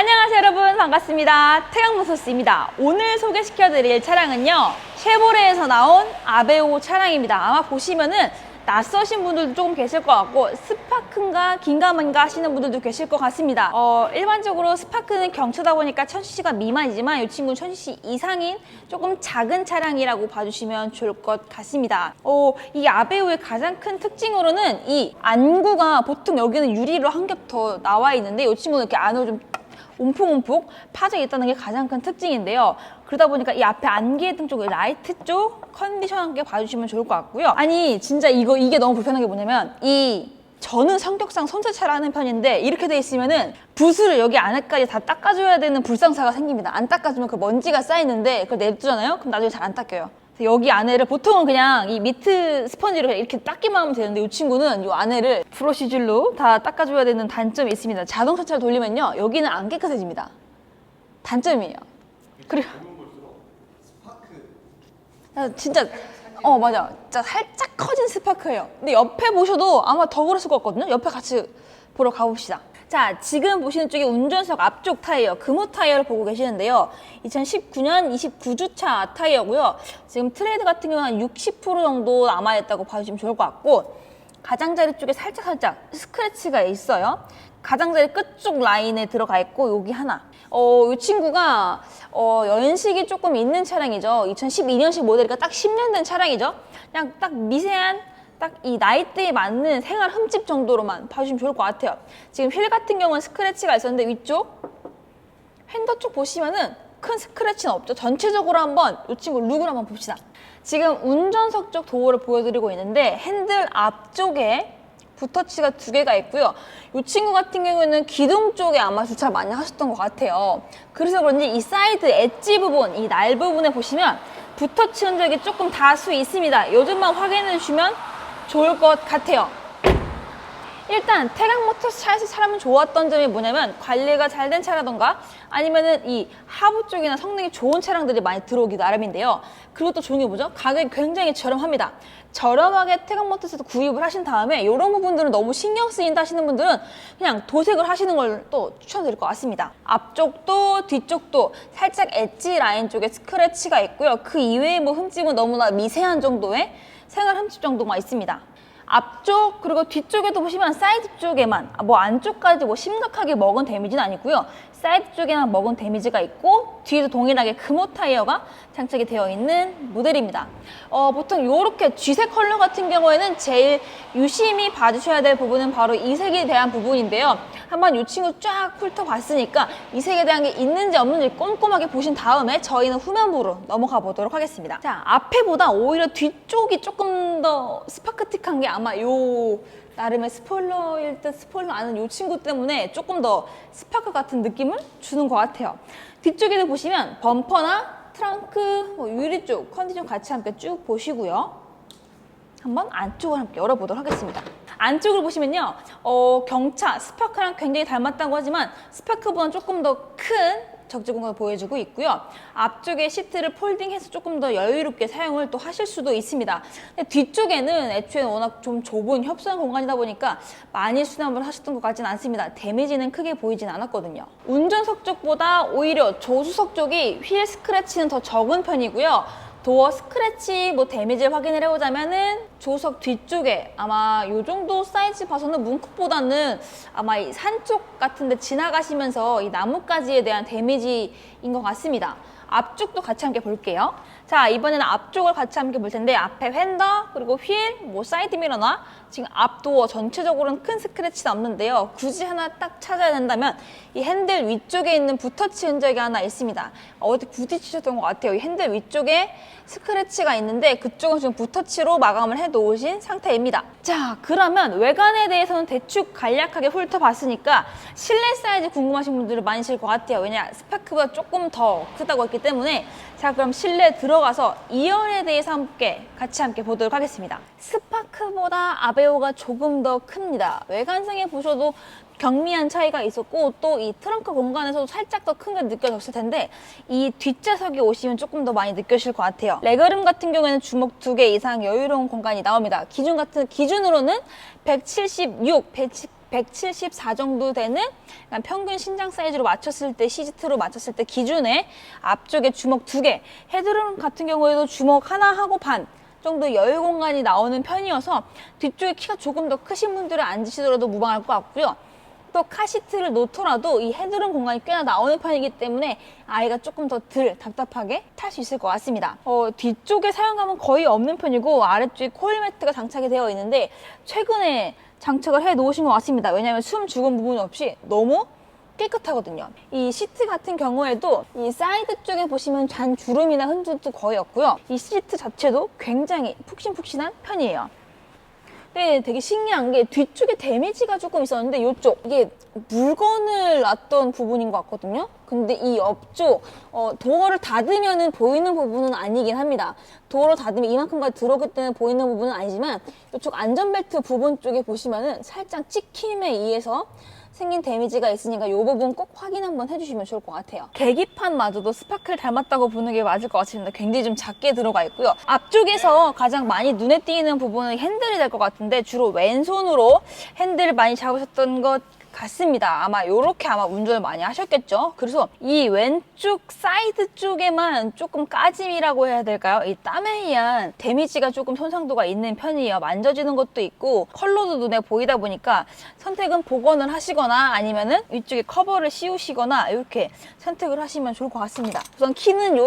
안녕하세요 여러분. 반갑습니다. 태양모터스입니다. 오늘 소개시켜드릴 차량은요 쉐보레에서 나온 아베오 차량입니다. 아마 보시면은 낯서신 분들도 조금 계실 것 같고 스파크인가 긴가민가 하시는 분들도 계실 것 같습니다. 어, 일반적으로 스파크는 경차다 보니까 1000cc가 미만이지만 이 친구는 1000cc 이상인 조금 작은 차량이라고 봐주시면 좋을 것 같습니다. 어, 이 아베오의 가장 큰 특징으로는 이 안구가 보통 여기는 유리로 한 겹 더 나와 있는데 이 친구는 이렇게 안으로 좀 움푹움푹 파져 있다는 게 가장 큰 특징인데요. 그러다 보니까 이 앞에 안개 등 쪽, 라이트 쪽 컨디션 함께 봐주시면 좋을 것 같고요. 아니 진짜 이거 이게 너무 불편한 게 뭐냐면 이 저는 성격상 손세차를 하는 편인데 이렇게 돼 있으면은 붓을 여기 안에까지 다 닦아줘야 되는 불상사가 생깁니다. 안 닦아주면 그 먼지가 쌓이는데 그걸 냅두잖아요. 그럼 나중에 잘 안 닦여요. 여기 안에를 보통은 그냥 이 미트 스펀지로 그냥 이렇게 닦기만 하면 되는데 이 친구는 이 안에를 브러쉬줄로 다 닦아줘야 되는 단점이 있습니다. 자동차 차를 돌리면요 여기는 안 깨끗해집니다. 단점이에요. 그리고 야, 진짜 어 맞아 진짜 살짝 커진 스파크예요 근데 옆에 보셔도 아마 더 그랬을 것 같거든요 옆에 같이 보러 가봅시다 자 지금 보시는 쪽이 운전석 앞쪽 타이어 금호 타이어를 보고 계시는데요 2019년 29주차 타이어고요 지금 트레이드 같은 경우는 한 60% 정도 남아있다고 봐주시면 좋을 것 같고 가장자리 쪽에 살짝 살짝 스크래치가 있어요. 가장자리 끝쪽 라인에 들어가 있고 여기 하나. 어, 이 친구가 어, 연식이 조금 있는 차량이죠. 2012년식 모델이니까 딱 10년 된 차량이죠. 그냥 딱 미세한 딱 이 나이대에 맞는 생활 흠집 정도로만 봐주시면 좋을 것 같아요. 지금 휠 같은 경우는 스크래치가 있었는데 위쪽 핸더 쪽 보시면은 큰 스크래치는 없죠. 전체적으로 한번 이 친구 룩을 한번 봅시다. 지금 운전석 쪽 도어를 보여드리고 있는데 핸들 앞쪽에 붓터치가 두 개가 있고요. 이 친구 같은 경우에는 기둥 쪽에 아마 주차를 많이 하셨던 것 같아요. 그래서 그런지 이 사이드 엣지 부분, 이 날 부분에 보시면 붓터치 흔적이 조금 다수 있습니다. 요즘만 확인해 주시면 좋을 것 같아요. 일단 태강 모터스 차에서 사람은 좋았던 점이 뭐냐면 관리가 잘 된 차라던가 아니면은 이 하부 쪽이나 성능이 좋은 차량들이 많이 들어오기 나름인데요. 그리고 또 좋은 게 뭐죠? 가격이 굉장히 저렴합니다. 저렴하게 태강 모터스에서 구입을 하신 다음에 이런 부분들은 너무 신경 쓰인다 하시는 분들은 그냥 도색을 하시는 걸 또 추천드릴 것 같습니다. 앞쪽도 뒤쪽도 살짝 엣지 라인 쪽에 스크래치가 있고요. 그 이외에 뭐 흠집은 너무나 미세한 정도의 생활 흠집 정도만 있습니다. 앞쪽 그리고 뒤쪽에도 보시면 사이드 쪽에만 아, 뭐 안쪽까지 뭐 심각하게 먹은 데미지는 아니고요. 사이드 쪽에만 먹은 데미지가 있고 뒤에도 동일하게 금호 타이어가 장착이 되어 있는 모델입니다. 어, 보통 이렇게 쥐색 컬러 같은 경우에는 제일 유심히 봐주셔야 될 부분은 바로 이 색에 대한 부분인데요. 한번 이 친구 쫙 훑어봤으니까 이 색에 대한 게 있는지 없는지 꼼꼼하게 보신 다음에 저희는 후면부로 넘어가 보도록 하겠습니다. 자, 앞에보다 오히려 뒤쪽이 조금 더 스파크틱한 게 아마 요 나름의 스포일러일 듯 스포일러 아는 이 친구 때문에 조금 더 스파크 같은 느낌을 주는 것 같아요. 뒤쪽에도 보시면 범퍼나 트렁크, 뭐 유리 쪽 컨디션 같이 함께 쭉 보시고요. 한번 안쪽을 함께 열어보도록 하겠습니다. 안쪽을 보시면요, 어, 경차, 스파크랑 굉장히 닮았다고 하지만 스파크보다는 조금 더 큰 적재 공간을 보여주고 있고요. 앞쪽에 시트를 폴딩해서 조금 더 여유롭게 사용을 또 하실 수도 있습니다. 뒤쪽에는 애초에 워낙 좀 좁은 협소한 공간이다 보니까 많이 수납을 하셨던 것 같지는 않습니다. 데미지는 크게 보이진 않았거든요. 운전석 쪽보다 오히려 조수석 쪽이 휠 스크래치는 더 적은 편이고요. 도어 스크래치 뭐 데미지를 확인을 해보자면은 조석 뒤쪽에 아마 요 정도 사이즈 봐서는 문콕보다는 아마 이 산 쪽 같은데 지나가시면서 이 나뭇가지에 대한 데미지인 것 같습니다. 앞쪽도 같이 함께 볼게요. 자, 이번에는 앞쪽을 같이 함께 볼 텐데 앞에 휀더 그리고 휠, 뭐 사이드 미러나 지금 앞 도어 전체적으로는 큰 스크래치는 없는데요. 굳이 하나 딱 찾아야 된다면 이 핸들 위쪽에 있는 붓터치 흔적이 하나 있습니다. 어디 부딪히셨던 것 같아요. 이 핸들 위쪽에 스크래치가 있는데 그쪽은 지금 붓터치로 마감을 해 놓으신 상태입니다. 자, 그러면 외관에 대해서는 대충 간략하게 훑어봤으니까 실내 사이즈 궁금하신 분들이 많으실 것 같아요. 왜냐, 스파크보다 조금 더 크다고 했기 때문에 자, 그럼 실내 들어가서 2열에 대해서 함께 같이 함께 보도록 하겠습니다. 스파크보다 아베오가 조금 더 큽니다. 외관상에 보셔도 경미한 차이가 있었고 또 이 트렁크 공간에서도 살짝 더 큰 게 느껴졌을 텐데 이 뒷좌석에 오시면 조금 더 많이 느껴질 것 같아요. 레그룸 같은 경우에는 주먹 두 개 이상 여유로운 공간이 나옵니다. 기준 같은 기준으로는 176, 174 정도 되는 평균 신장 사이즈로 맞췄을 때 시트로 맞췄을 때 기준에 앞쪽에 주먹 두 개, 헤드룸 같은 경우에도 주먹 하나 하고 반 정도 여유 공간이 나오는 편이어서 뒤쪽에 키가 조금 더 크신 분들은 앉으시더라도 무방할 것 같고요. 또 카시트를 놓더라도 이 헤드룸 공간이 꽤나 나오는 편이기 때문에 아이가 조금 더 덜 답답하게 탈 수 있을 것 같습니다. 어, 뒤쪽에 사용감은 거의 없는 편이고 아래쪽에 코일 매트가 장착이 되어 있는데 최근에 장착을 해 놓으신 것 같습니다. 왜냐하면 숨 죽은 부분 없이 너무 깨끗하거든요. 이 시트 같은 경우에도 이 사이드 쪽에 보시면 잔 주름이나 흔적도 거의 없고요. 이 시트 자체도 굉장히 푹신푹신한 편이에요. 네, 되게 신기한 게 뒤쪽에 데미지가 조금 있었는데 이쪽 이게 물건을 놨던 부분인 것 같거든요. 근데 이 옆쪽 어, 도어를 닫으면은 보이는 부분은 아니긴 합니다. 도어를 닫으면 이만큼까지 들어오기 때문에 보이는 부분은 아니지만 이쪽 안전벨트 부분 쪽에 보시면은 살짝 찍힘에 의해서 생긴 데미지가 있으니까 이 부분 꼭 확인 한번 해주시면 좋을 것 같아요. 계기판마저도 스파크를 닮았다고 보는 게 맞을 것 같습니다. 굉장히 좀 작게 들어가 있고요. 앞쪽에서 가장 많이 눈에 띄는 부분은 핸들이 될 것 같은데 주로 왼손으로 핸들을 많이 잡으셨던 것 같습니다. 아마 이렇게 아마 운전을 많이 하셨겠죠. 그래서 이 왼쪽 사이드 쪽에만 조금 까짐이라고 해야 될까요? 이 땀에 의한 데미지가 조금 손상도가 있는 편이에요. 만져지는 것도 있고 컬러도 눈에 보이다 보니까 선택은 복원을 하시거나 아니면은 위쪽에 커버를 씌우시거나 이렇게 선택을 하시면 좋을 것 같습니다. 우선 키는 요